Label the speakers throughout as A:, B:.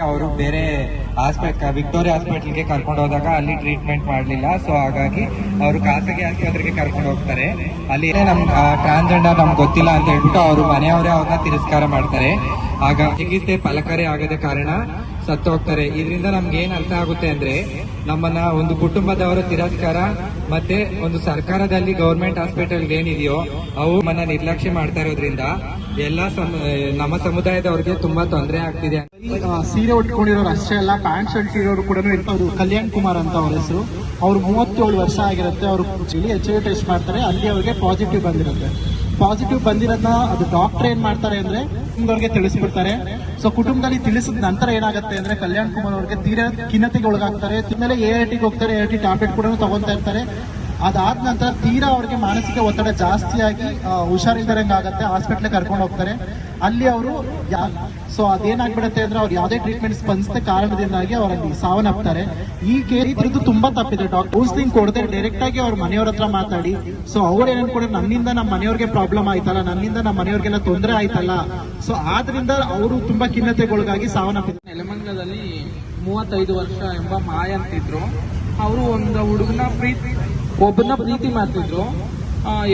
A: ಅವರು ಬೇರೆ hospital Victoria ಹಾಸ್ಪಿಟಲ್ಗೆ ಕರ್ಕೊಂಡು ಹೋದಾಗ ಅಲ್ಲಿ ಟ್ರೀಟ್ಮೆಂಟ್ ಮಾಡಲಿಲ್ಲ. ಸೊ ಹಾಗಾಗಿ ಅವರು ಖಾಸಗಿ ಆಸ್ಪತ್ರೆಗೆ ಕರ್ಕೊಂಡು ಹೋಗ್ತಾರೆ. ಅಲ್ಲಿ ನಮ್ ಟ್ರಾನ್ಸ್ಜೆಂಡರ್ ನಮ್ಗೆ ಗೊತ್ತಿಲ್ಲ ಅಂತ ಹೇಳ್ಬಿಟ್ಟು ಅವರು ಮನೆಯವರೇ ಅವ್ರನ್ನ ತಿರಸ್ಕಾರ ಮಾಡ್ತಾರೆ. ಆಗ ಚಿಕಿತ್ಸೆ ಫಲಕಾರಿ ಆಗದ ಕಾರಣ ಸತ್ತು ಹೋಗ್ತಾರೆ ಇದರಿಂದ ನಮ್ಗೆ ಏನ್ ಅರ್ಥ ಆಗುತ್ತೆ ಅಂದ್ರೆ ನಮ್ಮನ್ನ ಒಂದು ಕುಟುಂಬದವರ ತಿರಸ್ಕಾರ ಮತ್ತೆ ಒಂದು ಸರ್ಕಾರದಲ್ಲಿ ಗೌರ್ಮೆಂಟ್ ಹಾಸ್ಪಿಟಲ್ ಏನಿದೆಯೋ ಅವು ಮನ ನಿರ್ಲಕ್ಷ್ಯ ಮಾಡ್ತಾ ಇರೋದ್ರಿಂದ ಎಲ್ಲಾ ನಮ್ಮ ಸಮುದಾಯದವ್ರಿಗೆ ತುಂಬಾ ತೊಂದರೆ ಆಗ್ತಿದೆ.
B: ಸೀರೆ ಉಟ್ಕೊಂಡಿರೋರು ಅಷ್ಟೇ ಅಲ್ಲ ಪ್ಯಾಂಟ್ ಶರ್ಟ್ ಇರೋರು ಕೂಡ ಇರ್ತಾರೆ ಕಲ್ಯಾಣ್ ಕುಮಾರ್ ಅಂತ ಅವ್ರ ಹೆಸರು. ಅವ್ರು ಮೂವತ್ತೇಳು ವರ್ಷ ಆಗಿರುತ್ತೆ, ಅವರು ಎಚ್ ಐ ಟೆಸ್ಟ್ ಮಾಡ್ತಾರೆ, ಅಲ್ಲಿ ಅವ್ರಿಗೆ ಪಾಸಿಟಿವ್ ಬಂದಿರುತ್ತೆ. ಪಾಸಿಟಿವ್ ಬಂದಿರೋದನ್ನ ಅದು ಡಾಕ್ಟರ್ ಏನ್ ಮಾಡ್ತಾರೆ ಅಂದ್ರೆ ಕುಟುಂಬದವ್ರಿಗೆ ತಿಳಿಸ್ಬಿಡ್ತಾರೆ. ಸೊ ಕುಟುಂಬದಲ್ಲಿ ತಿಳಿಸಿದ ನಂತರ ಏನಾಗುತ್ತೆ ಅಂದ್ರೆ ಕಲ್ಯಾಣ್ ಕುಮಾರ್ ಅವ್ರಿಗೆ ತೀರಾ ಖಿನ್ನತೆಗೆ ಒಳಗಾಗ್ತಾರೆ. ತಿನ್ನಲೆ ಎ ಐ ಟಿಗೆ ಹೋಗ್ತಾರೆ ಎ ಐ ಟಿ ಟ್ಯಾಬ್ಲೆಟ್ ಕೂಡ ತಗೊಂತಾ ಇರ್ತಾರೆ. ಅದಾದ ನಂತರ ತೀರಾ ಅವ್ರಿಗೆ ಮಾನಸಿಕ ಒತ್ತಡ ಜಾಸ್ತಿಯಾಗಿ ಆ, ಹುಷಾರಿಲ್ದಂಗೆ ಆಗುತ್ತೆ ಹಾಸ್ಪಿಟ್ಲ್ ಕರ್ಕೊಂಡು ಹೋಗ್ತಾರೆ. ಅಲ್ಲಿ ಅವರು ಸೊ ಅದೇನಾಗ್ಬಿಡುತ್ತೆ ಅಂದ್ರೆ ಅವ್ರು ಯಾವುದೇ ಟ್ರೀಟ್ಮೆಂಟ್ ಸ್ಪಂದಿಸದ ಕಾರಣದಿಂದಾಗಿ ಅವರಲ್ಲಿ ಸಾವನ್ನಪ್ತಾರೆ. ಈ ಕೇಸ್ ತುಂಬಾ ತಪ್ಪಿದೆ ಡಾಕ್ಟರ್ ಕೌನ್ಸಿಲಿಂಗ್ ಕೊಡದೆ ಡೈರೆಕ್ಟ್ ಆಗಿ ಅವ್ರ ಮನೆಯವ್ರ ಹತ್ರ ಮಾತಾಡಿ ಸೊ ಅವ್ರು ಏನ್ ಅನ್ಕೊಂಡ್ರೆ ನನ್ನಿಂದ ನಮ್ಮ ಮನೆಯವ್ರಿಗೆ ಪ್ರಾಬ್ಲಮ್ ಆಯ್ತಲ್ಲ, ನನ್ನಿಂದ ನಮ್ಮ ಮನೆಯವ್ರಿಗೆಲ್ಲ ತೊಂದರೆ ಆಯ್ತಲ್ಲ. ಸೊ ಆದ್ರಿಂದ ಅವರು ತುಂಬಾ ಖಿನ್ನತೆಗೊಳಗಾಗಿ ಸಾವನ್ನಪ್ಪಿದ್ದಾರೆ.
C: ನೆಲಮಂಗಲದಲ್ಲಿ ಮೂವತ್ತೈದು ವರ್ಷ ಎಂಬ ಮಾಯ ಅಂತಿದ್ರು ಅವರು ಒಂದು ಹುಡುಗನ ಪ್ರೀತಿ ಒಬ್ಬನ ಪ್ರೀತಿ ಮಾಡ್ತಿದ್ರು.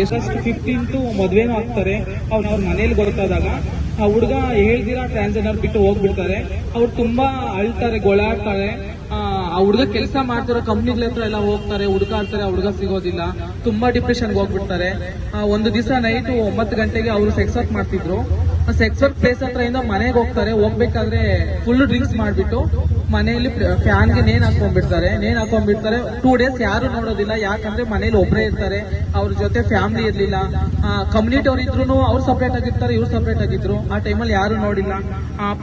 C: ಎಷ್ಟಷ್ಟು ಫಿಫ್ಟೀನ್ತು ಮದುವೆನೂ ಆಗ್ತಾರೆ. ಅವ್ರು ಅವ್ರ ಮನೇಲಿ ಗೊತ್ತಾದಾಗ ಆ ಹುಡುಗ ಹೇಳ್ದಿರ ಟ್ರಾನ್ಸ್ಜೆಂಡರ್ ಬಿಟ್ಟು ಹೋಗ್ಬಿಡ್ತಾರೆ. ಅವ್ರು ತುಂಬಾ ಅಳ್ತಾರೆ, ಗೊಳಾಡ್ತಾರೆ. ಆ ಹುಡುಗ ಕೆಲಸ ಮಾಡ್ತಿರೋ ಕಂಪ್ನಿಗಳ ಹತ್ರ ಎಲ್ಲ ಹೋಗ್ತಾರೆ ಹುಡುಕಾಡ್ತಾರೆ ಆ ಹುಡುಗ ಸಿಗೋದಿಲ್ಲ. ತುಂಬಾ ಡಿಪ್ರೆಷನ್ಗೆ ಹೋಗ್ಬಿಡ್ತಾರೆ. ಒಂದು ದಿವಸ ನೈಟ್ ಒಂಬತ್ತು ಗಂಟೆಗೆ ಅವರು ಸೆಕ್ಸ್ ವರ್ಕ್ ಮಾಡ್ತಿದ್ರು. ಸೆಕ್ಸ್ ವರ್ಕ್ ಪ್ಲೇಸ್ ಹತ್ರ ಇಂದ ಮನೆಗೆ ಹೋಗ್ತಾರೆ. ಹೋಗ್ಬೇಕಾದ್ರೆ ಫುಲ್ ಡ್ರಿಂಕ್ಸ್ ಮಾಡ್ಬಿಟ್ಟು ಮನೆಯಲ್ಲಿ ಫ್ಯಾನ್ಗೆ ನೇನ್ ಹಾಕೊಂಡ್ಬಿಡ್ತಾರೆ ನೇನ್ ಹಾಕೊಂಡ್ಬಿಡ್ತಾರೆ ಟೂ ಡೇಸ್ ಯಾರು ನೋಡೋದಿಲ್ಲ. ಯಾಕಂದ್ರೆ ಮನೇಲಿ ಒಬ್ಬರೇ ಇರ್ತಾರೆ. ಅವ್ರ ಜೊತೆ ಫ್ಯಾಮಿಲಿ ಇರ್ಲಿಲ್ಲ. ಕಮ್ಯುನಿಟಿ ಅವ್ರು ಇದ್ರು ಅವ್ರು ಸಪ್ರೇಟ್ ಆಗಿರ್ತಾರೆ, ಇವ್ರು ಸಪ್ರೇಟ್ ಆಗಿದ್ರು. ಆ ಟೈಮಲ್ಲಿ ಯಾರು ನೋಡಿಲ್ಲ.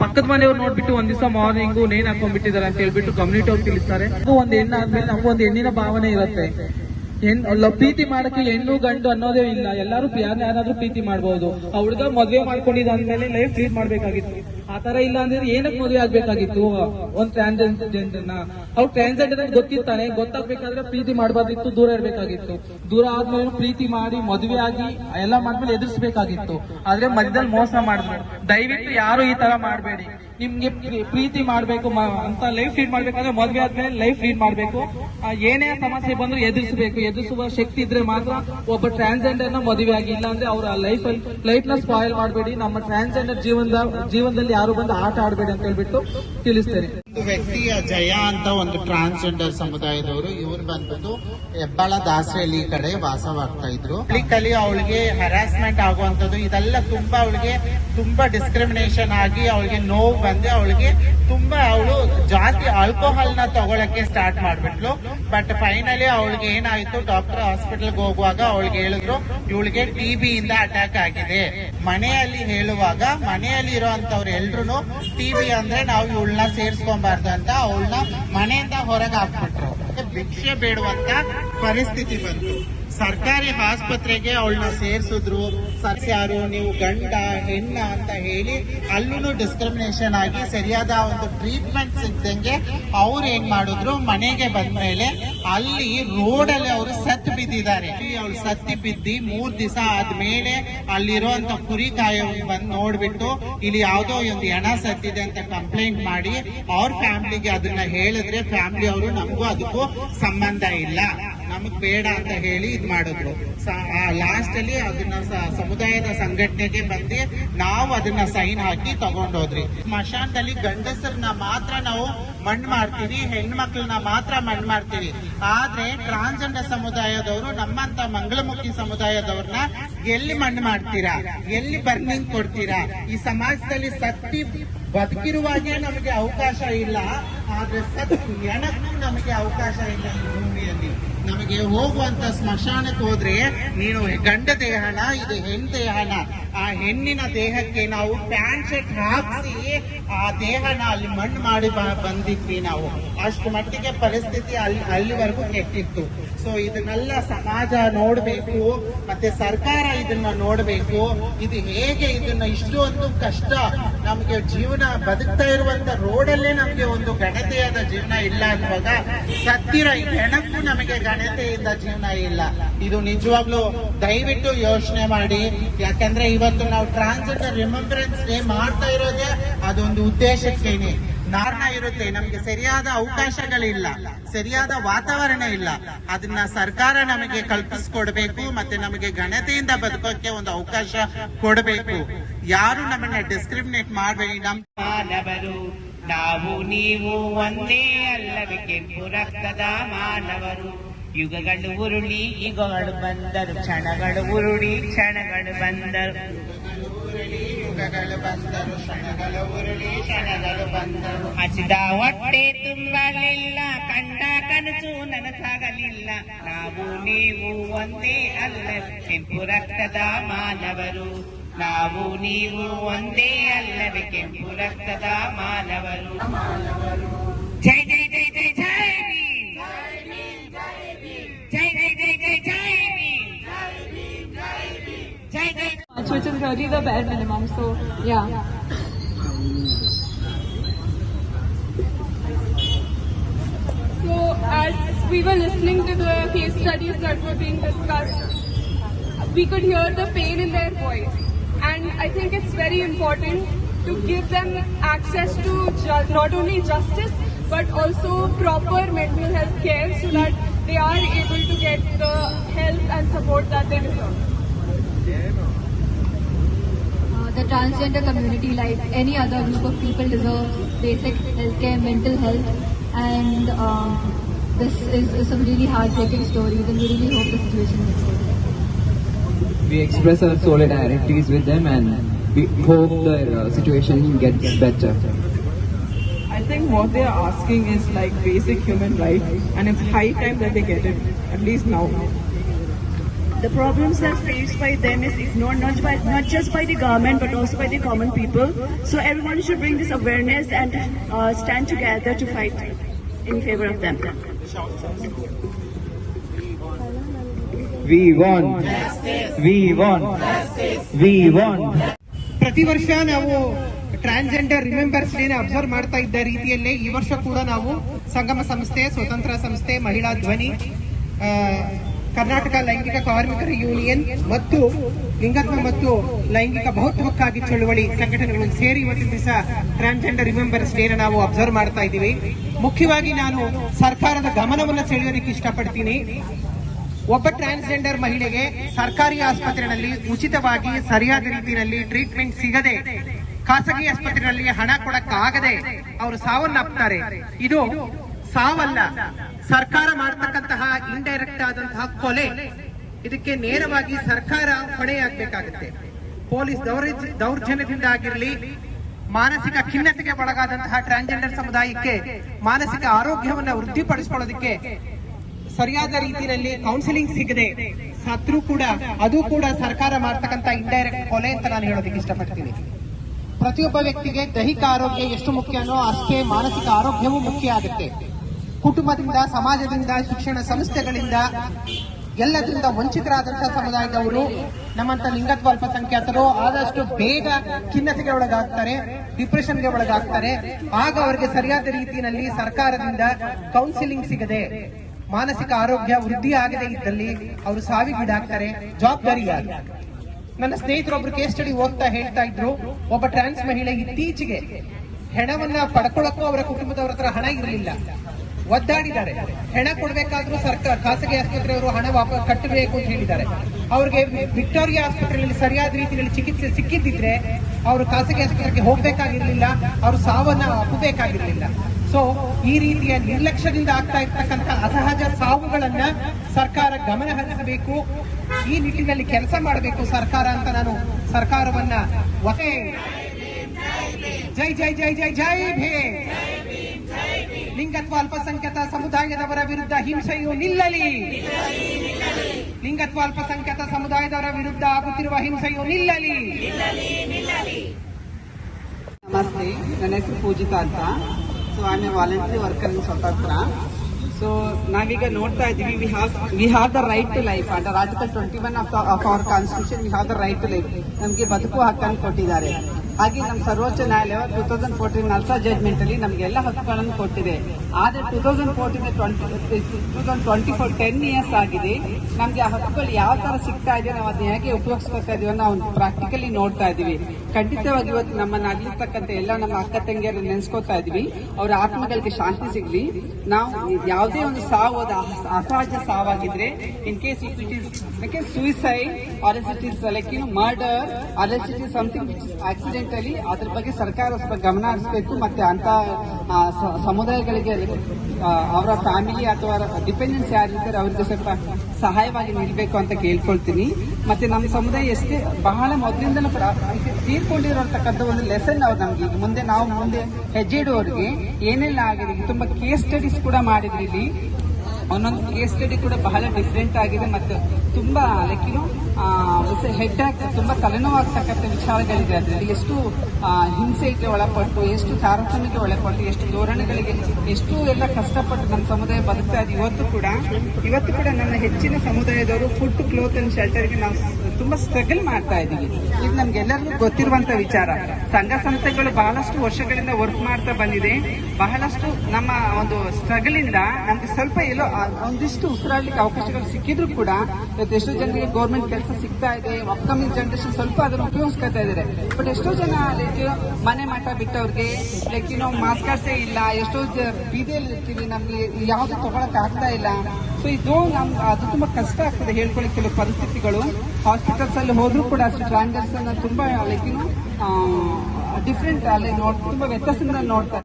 C: ಪಕ್ಕದ ಮನೆಯವ್ರು ನೋಡ್ಬಿಟ್ಟು ಒಂದ್ ದಿವಸ ಮಾರ್ನಿಂಗು ನೇನ್ ಹಾಕೊಂಡ್ಬಿಟ್ಟಿದ್ದಾರೆ ಅಂತ ಹೇಳ್ಬಿಟ್ಟು ಕಮ್ಯುನಿಟಿ ಅವ್ರು ತಿಳಿಸ್ತಾರೆ. ಒಂದು ಹೆಣ್ಣಾದ್ಮೇಲೆ ಒಂದು ಹೆಣ್ಣಿನ ಭಾವನೆ ಇರುತ್ತೆ. ಹೆಣ್ ಅಲ್ಲ, ಪ್ರೀತಿ ಮಾಡಕ್ಕೆ ಹೆಣ್ಣು ಗಂಡು ಅನ್ನೋದೇ ಇಲ್ಲ. ಎಲ್ಲರೂ ಯಾರು ಯಾರಾದ್ರೂ ಪ್ರೀತಿ ಮಾಡಬಹುದು ಆ ಹುಡುಗ ಮದ್ವೆ ಮಾಡ್ಕೊಂಡಿದ್ದಾದ್ಮೇಲೆ ಲೈಫ್ ಲೀಡ್ ಮಾಡ್ಬೇಕಾಗಿತ್ತು. ಆ ತರ ಇಲ್ಲ ಅಂದ್ರೆ ಏನಕ್ಕೆ ಮದುವೆ ಆಗ್ಬೇಕಾಗಿತ್ತು? ಒಂದ್ ಟ್ರಾನ್ಸ್ಜೆಂಡರ್ನ ಅವ್ರು ಟ್ರಾನ್ಸ್ಜೆಂಡರ್ ಗೊತ್ತಿರ್ತಾನೆ ಗೊತ್ತಾಗ್ಬೇಕಾದ್ರೆ ಪ್ರೀತಿ ಮಾಡಬಾರ್ದಿತ್ತು, ದೂರ ಇರ್ಬೇಕಾಗಿತ್ತು. ದೂರ ಆದ್ಮೇಲೆ ಪ್ರೀತಿ ಮಾಡಿ ಮದುವೆ ಆಗಿ ಎಲ್ಲ ಮಾಡ್ಮೇಲೆ ಎದುರಿಸಬೇಕಾಗಿತ್ತು. ಆದ್ರೆ ಮಧ್ಯದಲ್ಲಿ ಮೋಸ ಮಾಡ್ಬೇಡಿ ದಯವಿಟ್ಟು ಯಾರು ಈ ತರ ಮಾಡಬೇಡಿ. ನಿಮ್ಗೆ ಪ್ರೀ- ಪ್ರೀತಿ ಮಾಡ್ಬೇಕು ಅಂತ ಲೈಫ್ ಲೀಡ್ ಮಾಡ್ಬೇಕಂದ್ರೆ ಮದ್ವೆ ಆದ್ಮೇಲೆ ಲೈಫ್ ಲೀಡ್ ಮಾಡ್ಬೇಕು. ಏನೇ ಸಮಸ್ಯೆ ಬಂದ್ರು ಎದುರಿಸಬೇಕು. ಎದುರಿಸುವ ಶಕ್ತಿ ಇದ್ರೆ ಮಾತ್ರ ಒಬ್ಬ ಟ್ರಾನ್ಸ್ಜೆಂಡರ್ನ ಮದುವೆ ಆಗಿ ಇಲ್ಲ ಅಂದ್ರೆ ಅವರ ಲೈಫ್ ಲೈಫ್ನ ಸ್ಪಾಯಿಲ್ ಮಾಡಬೇಡಿ. ನಮ್ಮ ಟ್ರಾನ್ಸ್ಜೆಂಡರ್ ಜೀವನದ ಜೀವನದಲ್ಲಿ ಯಾರು ಬಂದು ಆಟ ಆಡಬೇಡಿ ಅಂತ ಹೇಳ್ಬಿಟ್ಟು ತಿಳಿಸ್ತೇನೆ.
D: ಒಂದು ವ್ಯಕ್ತಿಯ ಜಯ ಅಂತ ಒಂದು ಟ್ರಾನ್ಸ್ಜೆಂಡರ್ ಸಮುದಾಯದವರು ಇವ್ರು ಬಂದ್ಬಿಟ್ಟು ಹೆಬ್ಬಾಳ ದಾಸರಳ್ಳಿ ಕಡೆ ವಾಸವಾಗ್ತಾ ಇದ್ರು. ಅಲ್ಲಿ ಅವಳಿಗೆ ಹರಾಸ್ಮೆಂಟ್ ಆಗುವಂತದ್ದು ಇದೆಲ್ಲ ತುಂಬಾ ಅವಳಿಗೆ ತುಂಬಾ ಡಿಸ್ಕ್ರಿಮಿನೇಷನ್ ಆಗಿ ಅವಳಿಗೆ ನೋವು ಬಂದು ಅವಳಿಗೆ ತುಂಬಾ ಅವಳು ಜಾಸ್ತಿ ಆಲ್ಕೋಹಾಲ್ನ ತಗೊಳಕ್ಕೆ ಸ್ಟಾರ್ಟ್ ಮಾಡ್ಬಿಟ್ಲು. ಬಟ್ ಫೈನಲಿ ಅವಳಿಗೆ ಏನಾಯ್ತು ಡಾಕ್ಟರ್ ಹಾಸ್ಪಿಟಲ್ಗೆ ಹೋಗುವಾಗ ಅವಳಿಗೆ ಹೇಳಿದ್ರು, ಇವಳಿಗೆ ಟಿ ಬಿ ಇಂದ ಅಟ್ಯಾಕ್ ಆಗಿದೆ. ಮನೆಯಲ್ಲಿ ಹೇಳುವಾಗ ಮನೆಯಲ್ಲಿ ಇರುವಂತವ್ರು ಎಲ್ರು ಟಿ ಅಂದ್ರೆ ನಾವು ಇವಳನ್ನ ಸೇರಿಸ್ಕೊಬಾರ್ದು. ಅಂತ ಅವಳನ್ನ ಮನೆಯಿಂದ ಹೊರಗೆ ಹಾಕ್ಬಿಟ್ರು. ಭಿಕ್ಷೆ ಬೇಡುವಂತ ಪರಿಸ್ಥಿತಿ ಬಂತು. ಸರ್ಕಾರಿ ಆಸ್ಪತ್ರೆಗೆ ಅವಳನ್ನ ಸೇರಿಸಿದ್ರು. ಸಸ್ಯಾರು ನೀವು ಗಂಡ, ಹೆಣ್ಣ ಅಂತ ಹೇಳಿ ಅಲ್ಲೂ ಡಿಸ್ಕ್ರಿಮಿನೇಷನ್ ಆಗಿ ಸರಿಯಾದ ಒಂದು ಟ್ರೀಟ್ಮೆಂಟ್ ಸಿಗ್ದಂಗೆ ಅವ್ರು ಏನ್ ಮಾಡಿದ್ರು? ಮನೆಗೆ ಬಂದ್ಮೇಲೆ ಅಲ್ಲಿ ರೋಡ್ ಅಲ್ಲಿ ಅವರು ಸತ್ತು ಬಿದ್ದಿದ್ದಾರೆ. ಅವಳು ಸತ್ತಿ ಬಿದ್ದಿ ಮೂರ್ ದಿವಸ ಆದ್ಮೇಲೆ ಅಲ್ಲಿರುವಂತ ಕುರಿ ಕಾಯ ಬಂದು ನೋಡ್ಬಿಟ್ಟು ಇಲ್ಲಿ ಯಾವ್ದೋ ಒಂದು ಹೆಣ ಸತ್ತಿದೆ ಅಂತ ಕಂಪ್ಲೇಂಟ್ ಮಾಡಿ ಅವ್ರ ಫ್ಯಾಮಿಲಿಗೆ ಅದನ್ನ ಹೇಳಿದ್ರೆ ಫ್ಯಾಮಿಲಿ ಅವರು ನಮಗೂ ಅದಕ್ಕೂ ಸಂಬಂಧ ಇಲ್ಲ. ನಮಗ್ ಬೇಡ ಅಂತ ಹೇಳಿ ಇದ್ ಮಾಡಿದ್ರು. ಲಾಸ್ಟ್ ಅಲ್ಲಿ ಅದನ್ನ ಸಮುದಾಯದ ಸಂಘಟನೆಗೆ ಬಂದು ನಾವು ಅದನ್ನ ಸೈನ್ ಹಾಕಿ ತಗೊಂಡೋದ್ರಿ. ಸ್ಮಶಾನದಲ್ಲಿ ಗಂಡಸರನ್ನ ಮಾತ್ರ ನಾವು ಮಣ್ಣು ಮಾಡ್ತೀವಿ, ಹೆಣ್ಮಕ್ಳನ್ನ ಮಾತ್ರ ಮಣ್ಣು ಮಾಡ್ತೀವಿ. ಆದ್ರೆ ಟ್ರಾನ್ಸ್ಜೆಂಡರ್ ಸಮುದಾಯದವರು ನಮ್ಮಂತ ಮಂಗಳಮುಖಿ ಸಮುದಾಯದವ್ರನ್ನ ಎಲ್ಲಿ ಮಣ್ಣು ಮಾಡ್ತೀರಾ, ಎಲ್ಲಿ ಬರ್ನಿಂಗ್ ಕೊಡ್ತೀರಾ, ಈ ಸಮಾಜದಲ್ಲಿ ಸತ್ತಿ ಬದುಕಿರುವಾಗೆ ನಮಗೆ ಅವಕಾಶ ಇಲ್ಲ, ಆದ್ರೆ ಸತ್ ಎಣಕ್ಕೂ ನಮಗೆ ಅವಕಾಶ ಇಲ್ಲ ಈ ಭೂಮಿಯಲ್ಲಿ. ನಮಗೆ ಹೋಗುವಂತ ಸ್ಮಶಾನಕ್ಕೆ ಹೋದ್ರೆ ನೀನು ಗಂಡ ದೇಹನ ಇದು ಹೆಣ್. ದೇಹನ ಆ ಹೆಣ್ಣಿನ ದೇಹಕ್ಕೆ ನಾವು ಪ್ಯಾಂಟ್ ಶರ್ಟ್ ಹಾಕಿಸಿ ಆ ದೇಹನ ಅಲ್ಲಿ ಮಣ್ಣು ಮಾಡಿ ಬಂದಿದ್ವಿ ನಾವು. ಅಷ್ಟು ಮಟ್ಟಿಗೆ ಪರಿಸ್ಥಿತಿ ಅಲ್ಲಿ, ಅಲ್ಲಿವರೆಗೂ ಕೆಟ್ಟಿತ್ತು. ಸೊ ಇದನ್ನೆಲ್ಲ ಸಮಾಜ ನೋಡಬೇಕು, ಮತ್ತೆ ಸರ್ಕಾರ ಇದನ್ನ ನೋಡಬೇಕು. ಇದು ಹೇಗೆ ಇದನ್ನ ಇಷ್ಟೊಂದು ಕಷ್ಟ ನಮ್ಗೆ ಜೀವನ ಬದುಕ್ತಾ ಇರುವಂತ ರೋಡಲ್ಲೇ ನಮ್ಗೆ ಒಂದು ಘನತೆಯಾದ ಜೀವನ ಇಲ್ಲ ಅನ್ನುವಾಗ ಸತ್ತಿರ ಹೆಣಕ್ಕೂ ನಮಗೆ ಘನತೆಯಿಂದ ಜೀವನ ಇಲ್ಲ. ಇದು ನಿಜವಾಗ್ಲೂ ದಯವಿಟ್ಟು ಯೋಚನೆ ಮಾಡಿ. ಯಾಕಂದ್ರೆ ಇವತ್ತು ನಾವು ಟ್ರಾನ್ಸ್ಜೆಂಡರ್ ರಿಮೆಂಬರೆನ್ಸ್ ಡೇ ಮಾಡ್ತಾ ಇರೋದೇ ಅದೊಂದು ಉದ್ದೇಶಕ್ಕೇನೆ. ಕಾರಣ ಇರುತ್ತೆ, ನಮ್ಗೆ ಸರಿಯಾದ ಅವಕಾಶಗಳಿಲ್ಲ, ಸರಿಯಾದ ವಾತಾವರಣ ಇಲ್ಲ. ಅದನ್ನ ಸರ್ಕಾರ ನಮಗೆ ಕಲ್ಪಿಸ್ಕೊಡ್ಬೇಕು ಮತ್ತೆ ನಮಗೆ ಘನತೆಯಿಂದ ಬದುಕೋಕೆ ಒಂದು ಅವಕಾಶ ಕೊಡಬೇಕು. ಯಾರು ನಮ್ಮನ್ನ ಡಿಸ್ಕ್ರಿಮಿನೇಟ್ ಮಾಡಬೇಡಿ
E: ಮಾನವರು. ನಾವು ನೀವು ಒಂದೇ ಅಲ್ಲವೇ, ಕೆಂಪು ಮಾನವರು. ಯುಗಗಳು ಉರುಳಿ, ಯುಗಗಳು ಬಂದರು, ಕ್ಷಣಗಳು ಉರುಳಿ, ಕ್ಷಣಗಳು ಬಂದರು.
D: ಬಂದರು
E: ಹಸಿದ ಹೊಟ್ಟೆ ತುಂಬಲಿಲ್ಲ, ಕಂಡ ಕನಸು ನನಸಾಗಲಿಲ್ಲ. ನಾವು ನೀವು ಒಂದೇ ಅಲ್ಲ, ಕೆಂಪು ರಕ್ತದ ಮಾನವರು. ನಾವು ನೀವು ಒಂದೇ ಅಲ್ಲವೇ, ಕೆಂಪು ರಕ್ತದ ಮಾನವರು. ಜೈ ಜೈ
F: which is really the bare minimum. So, yeah. So, as we were listening to the case studies that were being discussed, we could hear the pain in their voice. And I think it's very important to give them access to not only justice but also proper mental health care so that they are able to get the help and support that they deserve.
G: Uh, the transgender community, like any other group of people, deserves basic healthcare, mental health, and um, this is, is a really heartbreaking story. And we really hope the situation gets better.
H: we express our solidarities with them and we hope the uh, situation gets better.
C: I think what they are asking is like basic human rights, and it's high time that they get it, at least now.
I: the problems that are faced by them is ignored not by not just by the government but also by the common people. So everyone should bring this awareness and uh, stand together to fight in favor of them.
H: We want, we want, we want.
B: ಪ್ರತಿ ವರ್ಷ ನಾವು transgender remembers ಡೇನ observe ಮಾಡ್ತಾ ಇದ್ದ ರೀತಿಯಲ್ಲೇ ಈ ವರ್ಷ ಕೂಡ ನಾವು ಸಂಗಮ ಸಂಸ್ಥೆ ಸ್ವತಂತ್ರ ಸಂಸ್ಥೆ ಮಹಿಳಾ ಧ್ವನಿ ಆ, ಕರ್ನಾಟಕ ಲೈಂಗಿಕ ಕಾರ್ಮಿಕರ ಯೂನಿಯನ್ ಮತ್ತು ಲಿಂಗತ್ವ ಮತ್ತು ಲೈಂಗಿಕ ಬಹುತ್ವಕ್ಕಾಗಿ ಚಳುವಳಿ ಸಂಘಟನೆಗಳು ಸೇರಿ ಇವತ್ತಿನ ದಿವಸ ಟ್ರಾನ್ಸ್ಜೆಂಡರ್ ರಿಮೆಂಬರ್ಸ್ ಡೇನ ನಾವು ಅಬ್ಸರ್ವ್ ಮಾಡ್ತಾ ಇದ್ದೀವಿ. ಮುಖ್ಯವಾಗಿ ನಾನು ಸರ್ಕಾರದ ಗಮನವನ್ನು ಸೆಳೆಯೋದಕ್ಕೆ ಇಷ್ಟಪಡ್ತೀನಿ. ಒಬ್ಬ ಟ್ರಾನ್ಸ್ಜೆಂಡರ್ ಮಹಿಳೆಗೆ ಸರ್ಕಾರಿ ಆಸ್ಪತ್ರೆಗಳಲ್ಲಿ ಉಚಿತವಾಗಿ ಸರಿಯಾದ ರೀತಿಯಲ್ಲಿ ಟ್ರೀಟ್ಮೆಂಟ್ ಸಿಗದೆ ಖಾಸಗಿ ಆಸ್ಪತ್ರೆಗಳಲ್ಲಿ ಹಣ ಕೊಡಕ್ಕಾಗದೆ ಅವರು ಸಾವನ್ನಪ್ಪುತ್ತಾರೆ ಇದು ಸಾವಲ್ಲ ಸರ್ಕಾರ ಮಾಡ್ತಕ್ಕಂತಹ ಇಂಡೈರೆಕ್ಟ್ ಆದಂತಹ ಕೊಲೆ, ಇದಕ್ಕೆ ನೇರವಾಗಿ ಸರ್ಕಾರ ಹೊಣೆಯಾಗಬೇಕಾಗುತ್ತೆ. ಪೊಲೀಸ್ ದೌರ್ಜ ದೌರ್ಜನ್ಯದಿಂದ ಆಗಿರಲಿ ಮಾನಸಿಕ ಖಿನ್ನತೆಗೆ ಒಳಗಾದಂತಹ ಟ್ರಾನ್ಸ್ಜೆಂಡರ್ ಸಮುದಾಯಕ್ಕೆ ಮಾನಸಿಕ ಆರೋಗ್ಯವನ್ನ ವೃದ್ಧಿಪಡಿಸಿಕೊಳ್ಳೋದಕ್ಕೆ ಸರಿಯಾದ ರೀತಿಯಲ್ಲಿ ಕೌನ್ಸಿಲಿಂಗ್ ಸಿಗದೆ, ಸತ್ರು ಕೂಡ, ಅದು ಕೂಡ ಸರ್ಕಾರ ಮಾಡ್ತಕ್ಕಂತ ಇಂಡೈರೆಕ್ಟ್ ಕೊಲೆ ಅಂತ ನಾನು ಹೇಳೋದಕ್ಕೆ ಇಷ್ಟಪಡ್ತೀನಿ. ಪ್ರತಿಯೊಬ್ಬ ವ್ಯಕ್ತಿಗೆ ದೈಹಿಕ ಆರೋಗ್ಯ ಎಷ್ಟು ಮುಖ್ಯನೋ ಅಷ್ಟೇ ಮಾನಸಿಕ ಆರೋಗ್ಯವೂ ಮುಖ್ಯ ಆಗುತ್ತೆ. ಕುಟುಂಬದಿಂದ, ಸಮಾಜದಿಂದ, ಶಿಕ್ಷಣ ಸಂಸ್ಥೆಗಳಿಂದ, ಎಲ್ಲದರಿಂದ ವಂಚಿತರಾದಂತಹ ಸಮುದಾಯದವರು ನಮ್ಮಂತ ಲಿಂಗತ್ವ ಅಲ್ಪಸಂಖ್ಯಾತರು ಆದಷ್ಟು ಬೇಗ ಖಿನ್ನತೆಗೆ ಒಳಗಾಗ್ತಾರೆ ಡಿಪ್ರೆಷನ್ಗೆ ಒಳಗಾಗ್ತಾರೆ. ಆಗ ಅವರಿಗೆ ಸರಿಯಾದ ರೀತಿಯಲ್ಲಿ ಸರ್ಕಾರದಿಂದ ಕೌನ್ಸಿಲಿಂಗ್ ಸಿಗದೆ, ಮಾನಸಿಕ ಆರೋಗ್ಯ ವೃದ್ಧಿ ಆಗದೆ ಇದ್ದಲ್ಲಿ ಅವರು ಸಾವಿಗೀಡಾಗ್ತಾರೆ, ಜವಾಬ್ದಾರಿಯಾಗಿ. ನನ್ನ ಸ್ನೇಹಿತರೊಬ್ರು ಕೇಸ್ ಸ್ಟಡಿ ಓದ್ತಾ ಹೇಳ್ತಾ ಇದ್ರು, ಒಬ್ಬ ಟ್ರಾನ್ಸ್ ಮಹಿಳೆ ಇತ್ತೀಚೆಗೆ ಹೆಣವನ್ನ ಪಡ್ಕೊಳ್ಳಕ್ಕೂ ಅವರ ಕುಟುಂಬದವರ ಹತ್ರ ಹಣ ಇರಲಿಲ್ಲ. ಒದ್ದಾಡಿದ್ದಾರೆ. ಹೆಣ ಕೊಡಬೇಕಾದ್ರೂ ಸರ್ಕಾರ, ಖಾಸಗಿ ಆಸ್ಪತ್ರೆಯವರು ಹಣ ವಾಪಸ್ ಕಟ್ಟಬೇಕು ಅಂತ ಹೇಳಿದ್ದಾರೆ. ಅವ್ರಿಗೆ ವಿಕ್ಟೋರಿಯಾ ಆಸ್ಪತ್ರೆಯಲ್ಲಿ ಸರಿಯಾದ ರೀತಿಯಲ್ಲಿ ಚಿಕಿತ್ಸೆ ಸಿಕ್ಕಿದ್ದಿದ್ರೆ ಅವರು ಖಾಸಗಿ ಆಸ್ಪತ್ರೆಗೆ ಹೋಗಬೇಕಾಗಿರಲಿಲ್ಲ, ಅವರು ಸಾವನ್ನ ಒಪ್ಪಬೇಕಾಗಿರಲಿಲ್ಲ. ಸೊ ಈ ರೀತಿಯ ನಿರ್ಲಕ್ಷ್ಯದಿಂದ ಆಗ್ತಾ ಇರ್ತಕ್ಕಂಥ ಅಸಹಜ ಸಾವುಗಳನ್ನ ಸರ್ಕಾರ ಗಮನ ಹರಿಸಬೇಕು. ಈ ನಿಟ್ಟಿನಲ್ಲಿ ಕೆಲಸ ಮಾಡಬೇಕು ಸರ್ಕಾರ ಅಂತ ನಾನು ಸರ್ಕಾರವನ್ನ ಒತ್ತೆ ಜೈ ಜೈ ಜೈ ಜೈ ಜೈ ಭೀಮ್! ಲಿಂಗತ್ವ ಅಲ್ಪಸಂಖ್ಯಾತ ಸಮುದಾಯದವರ ವಿರುದ್ಧ ಹಿಂಸೆಯು ನಿಲ್ಲಲಿ. ಲಿಂಗತ್ವ ಅಲ್ಪಸಂಖ್ಯಾತ ಸಮುದಾಯದವರ ವಿರುದ್ಧ ಆಗುತ್ತಿರುವ ಹಿಂಸೆಯು ನಿಲ್ಲಲಿ.
C: ನಮಸ್ತೆ, ನನ್ನ ಹೆಸರು ಪೂಜಿತಾ ಅಂತ. So I a voluntary worker in Swatantra so ನಾವೀಗ ನೋಡ್ತಾ ಇದ್ದೀವಿ we have we have the right to life under article twenty one of our constitution we have the right to life ನಮಗೆ ಬದುಕು ಹಕ್ಕನ್ನು ಕೊಟ್ಟಿದ್ದಾರೆ. ಹಾಗೆ ನಮ್ಮ ಸರ್ವೋಚ್ಚ ನ್ಯಾಯಾಲಯ two thousand fourteen NALSA judgement ಅಲ್ಲಿ ನಮಗೆಲ್ಲ ಹಕ್ಕುಗಳನ್ನು ಕೊಟ್ಟಿದೆ.
J: ಆದರೆ two thousand fourteen twenty, two thousand twenty four ten years ಆಗಿದೆ. ನಮಗೆ ಆ ಹಕ್ಕುಗಳು ಯಾವ ತರ ಸಿಗ್ತಾ ಇದೆ ನಾವು ಅದನ್ನ ಹೇಗೆ ಉಪಯೋಗಿಸ್ಕೊತಾ ಇದೀವಿ ನಾವು ಪ್ರಾಕ್ಟಿಕಲಿ ನೋಡ್ತಾ ಇದೀವಿ. ಖಂಡಿತವಾಗಿ ಇವತ್ತು ನಮ್ಮನ್ನ ಅಲ್ಲಿರ್ತಕ್ಕಂಥ ಎಲ್ಲ ನಮ್ಮ ಅಕ್ಕ ತಂಗಿಯರು ನೆನೆಸ್ಕೊತಾ ಇದ್ವಿ. ಅವರ ಆತ್ಮಗಳಿಗೆ ಶಾಂತಿ ಸಿಗ್ಲಿ. ನಾವು ಯಾವುದೇ ಒಂದು ಸಾವು ಅದು ಅಸ- ಅಸಹಜ ಸಾವಾಗಿದ್ರೆ in case it is like suicide or it is like in murder or it is something accidentally ಅದ್ರ ಬಗ್ಗೆ ಸರ್ಕಾರ ಸ್ವಲ್ಪ ಗಮನ ಹರಿಸಬೇಕು. ಮತ್ತೆ ಅಂತ ಸಮುದಾಯಗಳಿಗೆ ಅವರ ಫ್ಯಾಮಿಲಿ ಅಥವಾ ಡಿಪೆಂಡೆನ್ಸ್ ಯಾರಿರ್ತಾರೆ ಅವರಿಗೆ ಸ್ವಲ್ಪ ಸಹಾಯವಾಗಿ ನಿಲ್ಬೇಕು ಅಂತ ಕೇಳ್ಕೊಳ್ತೀನಿ. ಮತ್ತೆ ನಮ್ಮ ಸಮುದಾಯ ಎಷ್ಟೇ, ಬಹಳ ಮೊದಲಿಂದಲೂ ತೀರ್ಕೊಂಡಿರೋತಕ್ಕಂಥ ಒಂದು ಲೆಸನ್ ಅವ್ರು ನಮ್ಗೆ ಮುಂದೆ ನಾವು ಮುಂದೆ ಹೆಜ್ಜೆ ಇಡುವವರಿಗೆ ಏನೆಲ್ಲ ಆಗಿದೆ ತುಂಬಾ ಕೇಸ್ ಸ್ಟಡೀಸ್ ಕೂಡ ಮಾಡಿದ್ರಿ ಇಲ್ಲಿ. ಒಂದೊಂದು ಕೇಸ್ ಸ್ಟಡಿ ಕೂಡ ಬಹಳ ಡಿಫ್ರೆಂಟ್ ಆಗಿದೆ ಮತ್ತು ತುಂಬಾ ಲೈಕ್ ಹೆಡ್ ಆಕ್ ತುಂಬಾ ತಲೆನೋವಾಗ್ತಕ್ಕಂಥ ವಿಚಾರಗಳಿದೆ. ಅದರಲ್ಲಿ ಎಷ್ಟು ಹಿಂಸೆಗೆ ಒಳಪಟ್ಟು, ಎಷ್ಟು ತಾರತಮ್ಯಕ್ಕೆ ಒಳಪಟ್ಟು, ಎಷ್ಟು ಧೋರಣೆಗಳಿಗೆ, ಎಷ್ಟು ಎಲ್ಲ ಕಷ್ಟಪಟ್ಟು ನಮ್ಮ ಸಮುದಾಯ ಬದುಕ್ತಾ ಇದೆ. ಇವತ್ತು ಕೂಡ ಇವತ್ತು ಕೂಡ ನನ್ನ ಹೆಚ್ಚಿನ ಸಮುದಾಯದವರು ಫುಡ್ ಕ್ಲೋತ್ ಅಂಡ್ ಶೆಲ್ಟರ್ಗೆ ನಾವು ತುಂಬಾ ಸ್ಟ್ರಗಲ್ ಮಾಡ್ತಾ ಇದ್ದೀವಿ. ಇದು ನಮ್ಗೆಲ್ಲರಿಗೂ ಗೊತ್ತಿರುವಂತ ವಿಚಾರ. ಸಂಘ ಸಂಸ್ಥೆಗಳು ಬಹಳಷ್ಟು ವರ್ಷಗಳಿಂದ ವರ್ಕ್ ಮಾಡ್ತಾ ಬಂದಿದೆ. ಬಹಳಷ್ಟು ನಮ್ಮ ಒಂದು ಸ್ಟ್ರಗಲ್ ಇಂದ ನಮ್ಗೆ ಸ್ವಲ್ಪ ಎಲ್ಲೋ ಒಂದಿಷ್ಟು ಉಸಿರಾಡ್ಲಿಕ್ಕೆ ಅವಕಾಶಗಳು ಸಿಕ್ಕಿದ್ರು ಕೂಡ ಇವತ್ತು ಎಷ್ಟೋ ಜನರಿಗೆ ಗೌರ್ಮೆಂಟ್ ಕೆಲಸ ಸಿಗ್ತಾ ಇದೆ ಅಪ್ಕಮಿಂಗ್ ಜನರೇಷನ್ ಸ್ವಲ್ಪ ಅದನ್ನು ಉಪಯೋಗಿಸ್ಕೊತಾ ಇದ್ದಾರೆ. ಬಟ್ ಎಷ್ಟೋ ಜನ ಲೈಕ್ ಮನೆ ಮಠ ಬಿಟ್ಟವ್ರಿಗೆ ಲೈಕ್ ಏನೋ ಮಾಸ್ಕರ್ಸೇ ಇಲ್ಲ ಎಷ್ಟೋ ಬೀದಿಯಲ್ಲಿ ಇರ್ತೀವಿ ನಮಗೆ ಯಾವುದು ತಗೊಳಕ್ ಆಗ್ತಾ ಇಲ್ಲ. ಸೊ ಇದು ನಮ್ ಅದು ತುಂಬಾ ಕಷ್ಟ ಆಗ್ತದೆ ಹೇಳ್ಕೊಳ್ಳಿ ಕೆಲವು ಪರಿಸ್ಥಿತಿಗಳು. ಹಾಸ್ಪಿಟಲ್ಸ್ ಅಲ್ಲಿ ಹೋದ್ರೂ ಕೂಡ ಅಷ್ಟು ಟ್ರಾನ್ಸರ್ಸ್ ಅನ್ನ ತುಂಬಾ ಲೈಕ್ ಇನ್ನು ಡಿಫ್ರೆಂಟ್ ಅಲ್ಲಿ ನೋಡ್ ತುಂಬಾ ವ್ಯತ್ಯಾಸದಿಂದ ನೋಡ್ತಾರೆ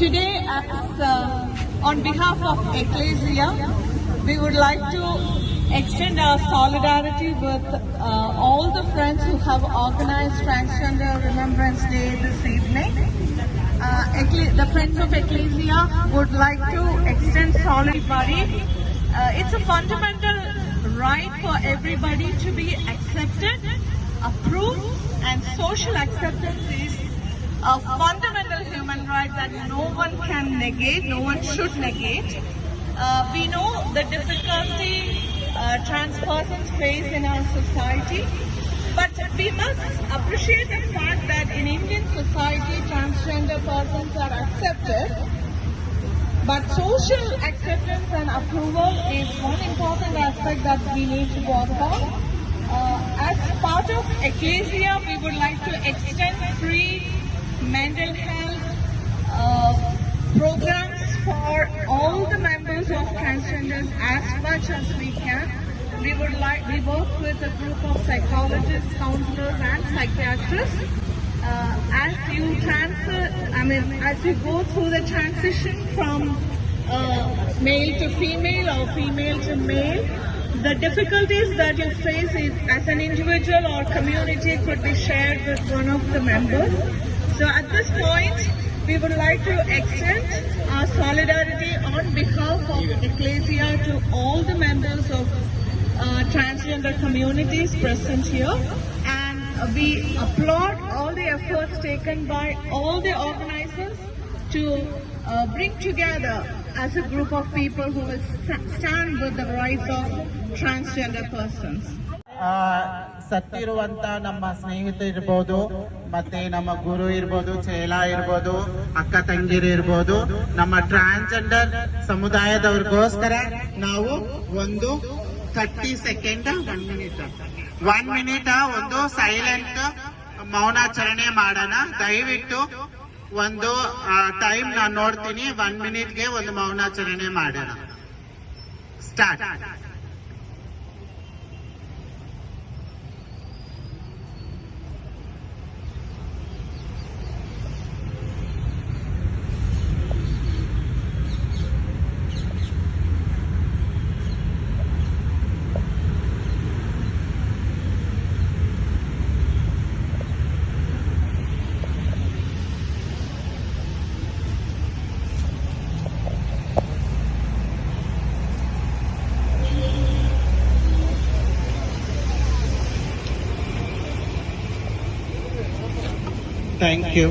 K: Today, as, uh, on behalf of Ecclesia, we would like to extend our solidarity with uh, all the friends who have organized Transgender Remembrance Day this evening. Uh, the Friends of Ecclesia would like to extend solidarity. Uh, it's a fundamental right for everybody to be accepted, approved, and social acceptance is a fundamental human right that no one can negate, no one should negate. Uh, we know the difficulty uh, trans persons face in our society, but we must appreciate the fact that in Indian society, transgender persons are accepted. But social acceptance and approval is one important aspect that we need to work on. Uh, as part of Ecclesia, we would like to extend free mental health uh, programs for all the members of transgenders as much as we can. We would like we work with a group of psychologists, counselors, and psychiatrists. Uh, as you transfer, I mean, as you go through the transition from uh, male to female or female to male, the difficulties that you face is, as an individual or community could be shared with one of the members. So at this point, we would like to extend our solidarity on behalf of Ecclesia to all the members of uh, transgender communities present here. And we applaud all the efforts taken by all the organizers to uh, bring together as a group of people who will sta- stand with the rights of transgender persons.
D: ಆ, ಸತ್ತಿರುವಂತ ನಮ್ಮ ಸ್ನೇಹಿತರು ಇರ್ಬೋದು, ಮತ್ತೆ ನಮ್ಮ ಗುರು ಇರ್ಬೋದು, ಚೇಲ ಇರ್ಬೋದು, ಅಕ್ಕ ತಂಗಿರು ಇರ್ಬೋದು, ನಮ್ಮ ಟ್ರಾನ್ಸ್ಜೆಂಡರ್ ಸಮುದಾಯದವ್ರಿಗೋಸ್ಕರ ನಾವು ಒಂದು thirty second one minute one minute ಒಂದು ಸೈಲೆಂಟ್ ಮೌನಾಚರಣೆ ಮಾಡೋಣ. ದಯವಿಟ್ಟು ಒಂದು ಟೈಮ್ ನಾನು ನೋಡ್ತೀನಿ. ಒನ್ ಮಿನಿಟ್ಗೆ ಒಂದು ಮೌನಾಚರಣೆ ಮಾಡೋಣ. Start Thank you.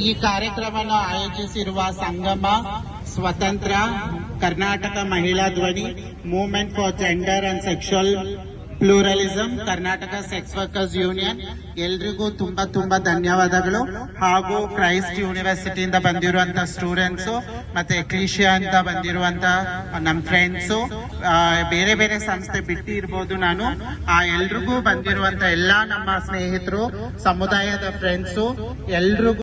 D: ಈ ಕಾರ್ಯಕ್ರಮವನ್ನು ಆಯೋಜಿಸಿರುವ ಸಂಗಮ Swatantra Karnataka Mahila Dhwani movement for gender and sexual pluralism, Karnataka sex workers union. ಎಲ್ರಿಗೂ ತುಂಬಾ ತುಂಬಾ ಧನ್ಯವಾದಗಳು. ಹಾಗೂ ಕ್ರೈಸ್ಟ್ ಯೂನಿವರ್ಸಿಟಿಯಿಂದ ಬಂದಿರುವಂತ ಸ್ಟೂಡೆಂಟ್ಸ್ ಮತ್ತೆ ಎಕ್ಲಿಷಿಯಾ ಅಂತ ಬಂದಿರುವಂತ ನಮ್ಮ ಫ್ರೆಂಡ್ಸು ಬೇರೆ ಬೇರೆ ಸಂಸ್ಥೆ ಬಿಟ್ಟಿ ಇರ್ಬೋದು ನಾನು. ಆ, ಎಲ್ರಿಗೂ ಬಂದಿರುವಂತ ಎಲ್ಲಾ ನಮ್ಮ ಸ್ನೇಹಿತರು, ಸಮುದಾಯದ ಫ್ರೆಂಡ್ಸು, ಎಲ್ರಿಗೂ